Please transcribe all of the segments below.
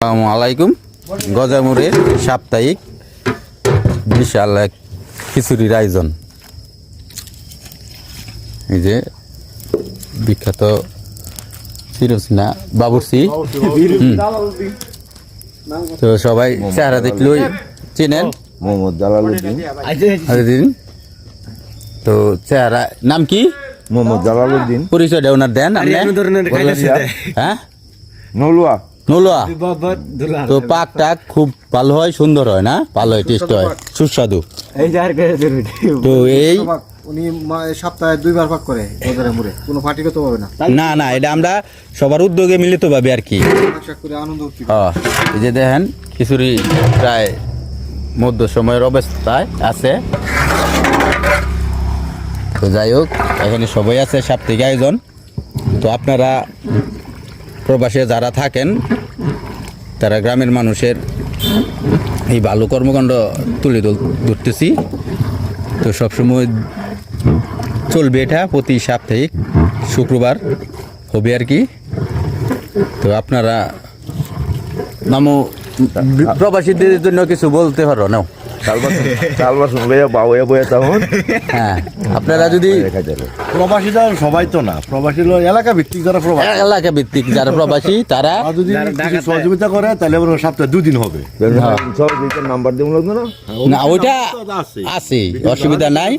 আসসালামু আলাইকুম। গজামুরের সাপ্তাহিক বিশাল এক খিচুড়ির আয়োজন। এই যে বিখ্যাত সিরোসিনা বাবুরসি তো সবাই চেহারা দেখলেই চেনেন। মোহাম্মদ জালালউদ্দিন। দিন তো চেহারা নাম কি? মোহাম্মদ জালালউদ্দিন। পরিচয়টা ওনার দেন হ্যাঁ? নলুয়া। নোলোয়া তো পাক টাক খুব ভালো হয় সুন্দর হয় না? ভালো হয় টেস্ট হয়। সুস্বাদু। তো এই উনি সপ্তাহে দুইবার পাক করে ওদের মুড়ে। কোনো পার্টিগত পাবে না। না না এটা আমরা সবার উদ্যোগে মিলিত ভাবে আর কি। আনন্দ এই যে দেখেন খিচুড়ি প্রায় মধ্য সময়ের অবস্থায় আছে। তো যাই হোক এখানে সবাই আছে সাপ্তাহিক আয়োজন। তো আপনারা প্রবাসে যারা থাকেন, তারা গ্রামের মানুষের এই ভালো কর্মকাণ্ড তুলে ধরতেছি। তো সবসময় চলবে এটা প্রতি সাপ্তাহিক শুক্রবার হবে আর কি। তো আপনারা নামু প্রবাসীদের জন্য কিছু বলতে পারো না শুনলে বাউয়া বয়া তখন। হ্যাঁ আপনারা যদি প্রবাসীরা সবাই তো না প্রবাসী এলাকা ভিত্তিক যারা প্রবাসী। এলাকা ভিত্তিক যারা প্রবাসী তারা যদি সহযোগিতা করে তাহলে ওরা সপ্তাহে দুদিন হবে। সব নাম্বার দিব লাগবে না? না ওইটা আছে। আছে অসুবিধা নাই।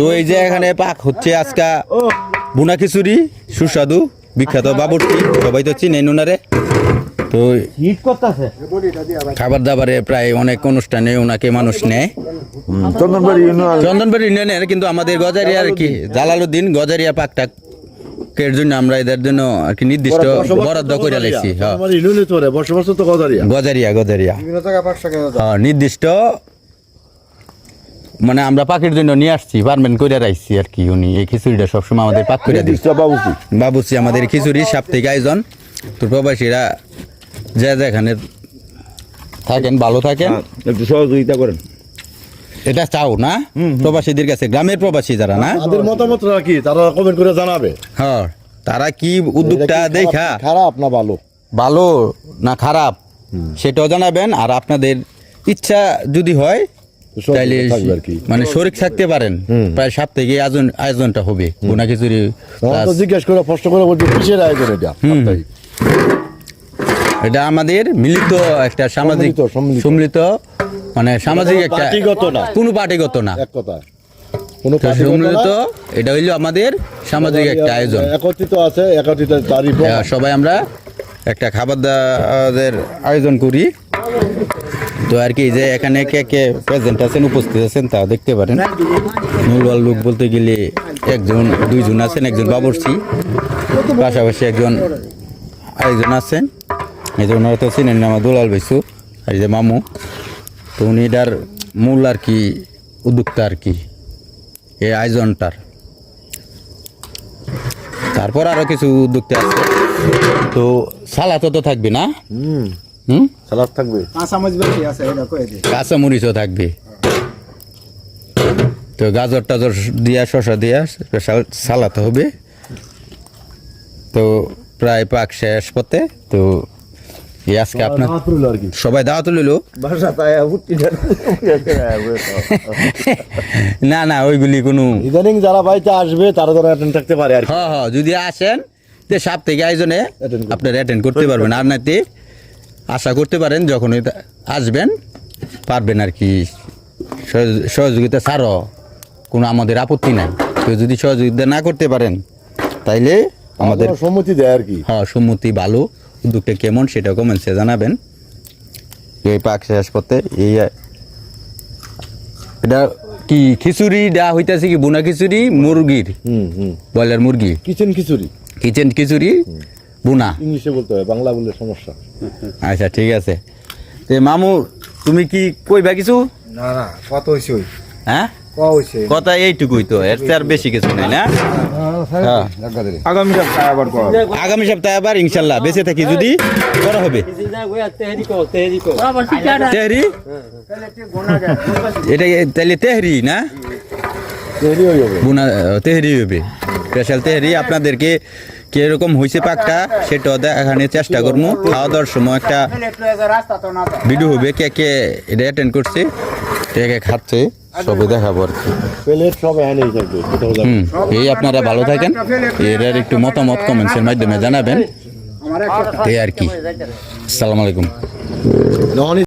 তো এই যে এখানে পাক হচ্ছে আজকা বুনা খিচুড়ি সুস্বাদু বিখ্যাত বাবুর্চি সবাই তো চিনেন ওনারে তো খাবার দাবারে প্রায় অনেক অনুষ্ঠানে ওনাকে মানুষ নেয়। চন্দনবাড়ি চন্দনবাড়ি ইউনিয়নের কিন্তু আমাদের গজারিয়া আর কি জালালউদ্দিন গজারিয়া পাকটাক এর জন্য আমরা এদের জন্য আর কি নির্দিষ্ট বরাদ্দ করে গজারিয়া। নির্দিষ্ট মানে আমরা পাখির জন্য নিয়ে আসছি পারমেন্ট করে রাখছি আর কি উনি। এই খিচুড়িটা সবসময় আমাদের পাক করে দিচ্ছি। বাবুকি বাবুসি আমাদের খিচুড়ি সাপ্তাহিক আয়োজন। তো প্রবাসীরা যে যেখানে থাকেন ভালো থাকেন। একটু সহযোগিতা করেন। এটা চাও না? প্রবাসীদের কাছে গ্রামের প্রবাসী যারা না? তাদের মতামত কি তারা কমেন্ট করে জানাবে। হ্যাঁ তারা কি উদ্যোগটা দেখা? খারাপ না ভালো? ভালো না খারাপ? সেটাও জানাবেন আর আপনাদের ইচ্ছা যদি হয় তাইলে আর কি। মানে শরীর থাকতে পারেন। প্রায় সাপ্তাহিক আয়োজন আয়োজনটা হবে বোনা খিচুড়ি জিজ্ঞেস করে প্রশ্ন করে বলছি কিসের আয়োজন এটা? এটা আমাদের মিলিত একটা সামাজিক সম্মিলিত, মানে সামাজিক একটা। কোনো পার্টিগত না। এক কথা কোনো সম্মিলিত এটা হইল আমাদের সামাজিক একটা আয়োজন। একত্রিত আছে একত্রিত হ্যাঁ, সবাই আমরা একটা খাবার দাবারের আয়োজন করি। তো আর কি যে এখানে কে কে প্রেজেন্ট আছেন উপস্থিত আছেন তা দেখতে পারেন। মূলবাল লোক বলতে গেলে একজন দুইজন আছেন একজন বাবরসি পাশাপাশি একজন আরেকজন আছেন। এই যে ওনারা তো চিনেন না আমার দুলাল বাইসু আর এই যে মামু। তো উনি এটার মূল আর কি উদ্যোক্তা আর কি এই আয়োজনটার। তারপর আরও কিছু উদ্যোক্তা আছে। তো সালাতো তো থাকবে না? হুম। হুম? সালাদ থাকবে। কাঁচা মাছ বেশি আছে এটা কয়ে দিই কাঁচা মরিচও থাকবে। তো গাজর টাজর দিয়া শশা দিয়া স্পেশাল সালাতে হবে। তো প্রায় পাক শেষ পথে তো এই আজকে আপনার সবাই দাওয়াত লইল না। না ওইগুলি কোনো ইদানিং যারা বাড়িতে আসবে তারা যারা অ্যাটেন্ড থাকতে পারে আর হ্যাঁ হ্যাঁ যদি আসেন সাপ্তাহিক আয়োজনে আপনারা অ্যাটেন্ড করতে পারবেন। আর নাতে আশা করতে পারেন যখন আসবেন পারবেন আর কি। সহযোগিতা ছাড়ো কোনো আমাদের আপত্তি নাই। কেউ যদি সহযোগিতা না করতে পারেন তাইলে আমাদের সম্মতি দেয় আর কি। হ্যাঁ সম্মতি ভালো। উদ্যোগটা কেমন সেটা কমেন্টসে জানাবেন। এই পাক শেষ করতে এই এটা কি খিচুড়ি দেওয়া হইতেছে কি? বুনা খিচুড়ি মুরগির? হুম হুম। ব্রয়লার মুরগি? কিচেন খিচুড়ি। কিচেন খিচুড়ি বুনা? ইংলিশে বলতে হয় বাংলা বললে সমস্যা। আচ্ছা ঠিক আছে। তে মামু তুমি কি কইবা কিছু? না না কত হইছে ওই। হ্যাঁ? কয়া হইছে। কথা এইটুকুই তো এর চেয়ে আর বেশি কিছু নাই না। আগামী সপ্তাহে আবার করা হবে। আগামী সপ্তাহে আবার ইনশাল্লাহ। বেঁচে থাকি যদি করা হবে। তেহরি? এটা তাহলে তেহরি না? হয়ে বুনা তেহরি হবে স্পেশাল তেহরি আপনাদেরকে কীরকম হয়েছে পাকটা সেটাও দেখানোর চেষ্টা করব। খাওয়া দাওয়ার সময় একটা ভিডিও হবে কে কে এটা অ্যাটেন্ড করছে কে কে খাচ্ছে। সবই দেখাবো আর কি। প্লেট সব এই আপনারা ভালো থাকেন। এর আর একটু মতামত কমেন্টসের মাধ্যমে জানাবেন। এই আর কি। আসসালামু আলাইকুম।